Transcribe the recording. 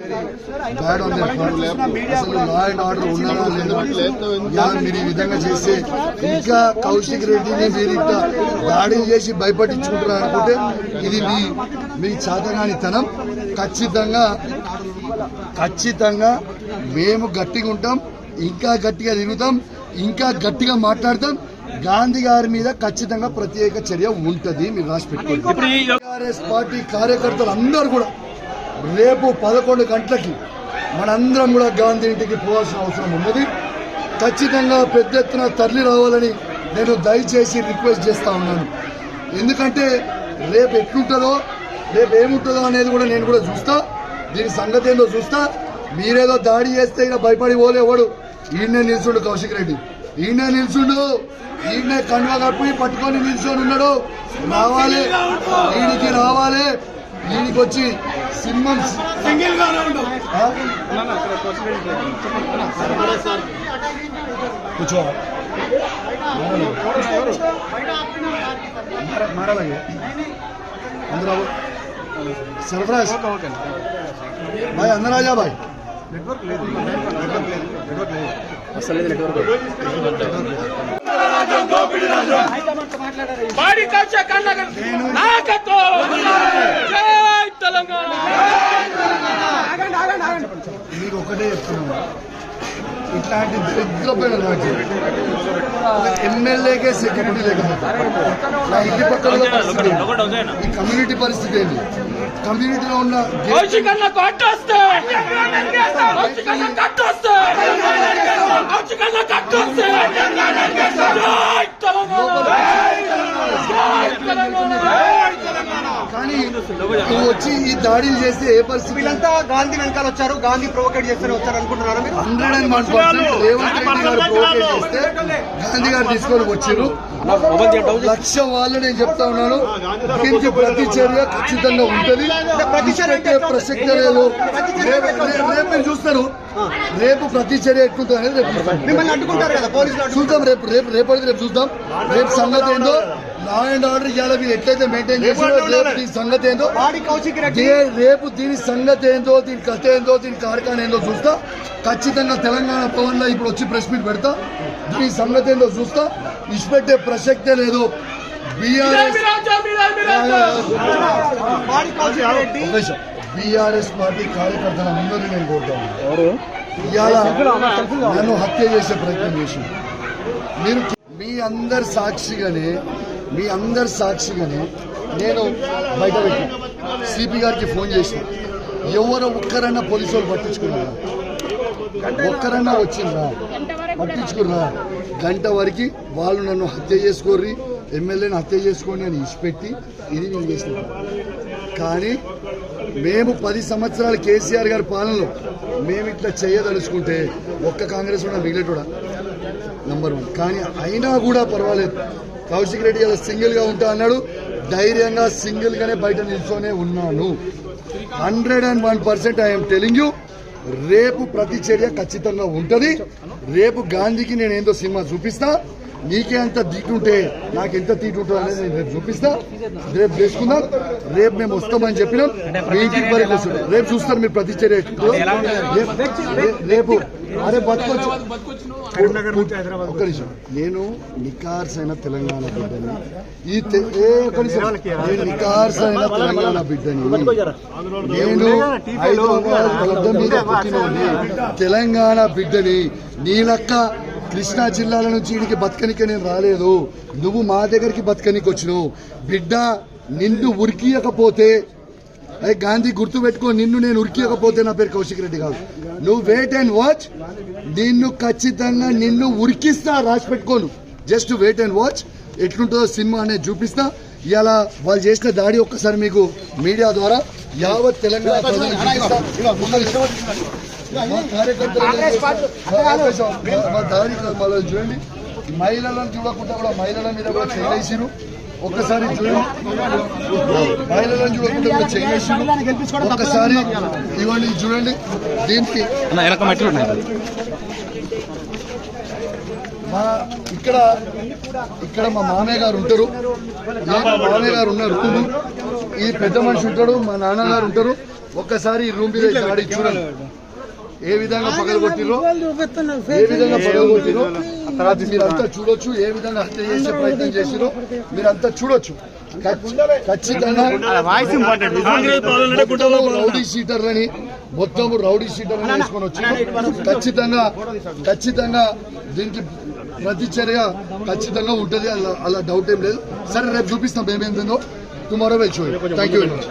Bad అసలు law and order లేదా? ఇలా మీరు ఈ విధంగా చేస్తే ఇంకా కౌశిక్ రెడ్డిని మీరు ఇంకా దాడులు చేసి భయపట్టించుకుంటారు అనుకుంటే ఇది మీ మీ చేతగానితనం ఖచ్చితంగా ఖచ్చితంగా మేము గట్టిగా ఉంటాం ఇంకా గట్టిగా తిరుగుతాం ఇంకా గట్టిగా మాట్లాడతాం. గాంధీ గారి మీద ఖచ్చితంగా ప్రత్యేక చర్య ఉంటది మీరు రాసి పెట్టుకోండి. టీఆర్ఎస్ పార్టీ కార్యకర్తలు అందరూ కూడా రేపు పదకొండు గంటలకి మనందరం కూడా గాంధీ ఇంటికి పోవాల్సిన అవసరం ఉన్నది. ఖచ్చితంగా పెద్ద ఎత్తున తరలి రావాలని నేను దయచేసి రిక్వెస్ట్ చేస్తా ఉన్నాను. ఎందుకంటే రేపు ఎట్లుంటుందో రేపు ఏముంటుందో అనేది కూడా నేను కూడా చూస్తా. దీని సంగతి ఏందో చూస్తా. మీరేదో దాడి చేస్తే ఇక భయపడి పోలేవాడు. ఈయనే నిల్చుండు కౌశిక్ రెడ్డి. ఈయనే నిల్చుండు. ఈయనే కండువ కప్పి పట్టుకొని నిల్చొని ఉన్నాడు. రావాలి. ఈయనకి రావాలి. ఈయనకి వచ్చి సింహం సింగిల్ గానే ఉండు ఆ? కూర్చో. మారాలి. అందరూ రావు. సర్ఫరాజ్ భాయ్ అందరూ రాజా భాయ్ బాడీ కల్చర్ కన్నా నాయకత్వం జై తెలంగాణ మీకు ఒకటే చెప్తున్నాను ఇట్లాంటి దరిద్రమైన ఒక ఎమ్మెల్యేకే సెక్యూరిటీ లేకపోతే. ఇంటి పక్కన పరిస్థితి? ఈ కమ్యూనిటీ పరిస్థితి ఏంటి కమ్యూనిటీలో ఉన్న గే- కానీ నువ్వు వచ్చి ఈ దాడులు చేస్తే ఏ పరిస్థితి? వీళ్ళంతా గాంధీ వెనకాల వచ్చారు. గాంధీ ప్రొవోకేట్ చేస్తూనే వచ్చారు అనుకుంటున్నారా మీరు? Hundred and one percent Revanth Reddy garu ప్రోకేట్ చేస్తే గాంధీ గారు తీసుకొని వచ్చారు లక్ష వాళ్ళు నేను చెప్తా ఉన్నాను. దీనికి ప్రతి చర్య ఖచ్చితంగా ఉంటది. ప్రతి చర్య అంటే పెట్టే ప్రసక్తే లేదు రేపు రేపు- రేపు మీరు చూస్తారు రేపు ప్రతి చర్య ఎట్లుంటుంది అనేది రేపు అడ్డుకుంటారు కదా పోలీసులు చూద్దాం రేపు రేపు రేపటికి రేపు చూద్దాం. రేపు సంగతి ఏందో లా అండ్ ఆర్డర్ ఇవాళ మీరు ఎట్లయితే మెయింటైన్ రేపు దీని సంగతి ఏందో? రేపు దీని సంగతి ఏందో దీని కథ ఏందో దీని కార్ఖాన ఏందో చూస్తా. ఖచ్చితంగా తెలంగాణ భవన్లో ఇప్పుడు వచ్చి ప్రెస్ మీట్ పెడతా. దీని సంగతి ఏందో చూస్తా. ఇచ్చిపెట్టే ప్రసక్తే లేదు. బీఆర్ఎస్ పార్టీ కార్యకర్తలందరినీ నేను కోరుతాను ఇవాళ నన్ను హత్య చేసే ప్రయత్నం చేసి మీరు మీ అందరి సాక్షిగానే మీ అందరి సాక్షిగానే నేను బయట పెట్టి సిపి గారికి ఫోన్ చేసిన. ఎవరో ఒక్కరన్నా పోలీసు వాళ్ళు పట్టించుకున్నారా? ఒక్కరన్నా వచ్చిందా పట్టించుకుర్రా గంట వరకు వాళ్ళు నన్ను హత్య చేసుకోర్రి ఎమ్మెల్యేని హత్య చేసుకోండి అని ఇచ్చిపెట్టి ఇది నేను చేసిన కానీ మేము పది సంవత్సరాలు కేసీఆర్ గారి పాలనలో మేము ఇట్లా చేయదలుచుకుంటే ఒక్క కాంగ్రెస్ కూడా మిగిలేటోడా? నంబర్ వన్ కానీ అయినా కూడా పర్వాలేదు. కౌశిక్ రెడ్డి అలా సింగిల్గా ఉంటా అన్నాడు. ధైర్యంగా సింగిల్ గానే బయట నిల్చొనే ఉన్నాను. Hundred and one percent I'm telling you రేపు ప్రతి చర్య ఖచ్చితంగా ఉంటది. రేపు గాంధీకి నేను ఏందో సినిమా చూపిస్తా. నీకే అంత తీటుంటే నాకు ఎంత తీటుంటుంది అనేది నేను రేపు చూపిస్తా రేపు చేసుకుందాం రేపు మేము వస్తామని చెప్పినాం మీ ఇంటికి వరకు వస్తున్నాం రేపు చూస్తారు మీరు ప్రతి చర్య. రేపు- అరే బతకొచ్చు ఒక్క నిమిషం నేను నికార్స్ అయిన తెలంగాణ బిడ్డని ఈ ఒక్క నిమిషం. నేను నికార్స్ అయిన తెలంగాణ బిడ్డని నేను హైదరాబాద్ మీద తెలంగాణ బిడ్డని నీ లెక్క కృష్ణా జిల్లాల నుంచి ఇడికి బతకనికే నేను రాలేదు. నువ్వు మా దగ్గరికి బతకనికి వచ్చినావు. బిడ్డ నిన్ను ఉరికియకపోతే అదే గాంధీ గుర్తు పెట్టుకో నిన్ను నేను ఉరికియకపోతే నా పేరు కౌశిక్ రెడ్డి కాదు. నువ్వు వెయిట్ అండ్ వాచ్ నిన్ను ఖచ్చితంగా నిన్ను ఉరికిస్తా రాసి పెట్టుకోను. జస్ట్ వెయిట్ అండ్ వాచ్ ఎట్లుంటుందో సినిమా అనేది చూపిస్తా. ఇలా వాళ్ళు చేసిన దాడి ఒక్కసారి మీకు మీడియా ద్వారా యావత్ తెలంగాణ కార్యకర్తలు మా- మళ్ళీ చూడండి మహిళలను చూడకుండా కూడా మహిళల మీద కూడా చేసిరు ఒక్కసారి చూడండి మహిళలను చూడకుండా కూడా చేసిరు ఒక్కసారి ఇవ్వండి చూడండి దీనికి మా ఇక్కడ ఇక్కడ మా మామయ్య గారు ఉంటారు. మా మామయ్య గారు ఉన్నారు. ఈ పెద్ద మనిషి ఉంటాడు. మా నాన్నగారు ఉంటారు. ఒక్కసారి ఈ రూమ్ మీద చూడండి. ఏ విధంగా పగలగొట్టిరో ఏ విధంగా పగలగొట్టిరో మీరంతా చూడొచ్చు ఏ విధంగా హత్య చేసే ప్రయత్నం చేసిరో మీరంతా చూడొచ్చు. ఖచ్చి- ఖచ్చితంగా రౌడీ షీటర్లని మొత్తం రౌడీ షీటర్లని వేసుకొని వచ్చి ఖచ్చితంగా ఖచ్చితంగా దీనికి ప్రతిచర్య ఖచ్చితంగా ఉంటుంది అలా అలా డౌట్ ఏం లేదు. సరే రేపు చూపిస్తాం ఏమేందో tomorrow we'll show thank you very much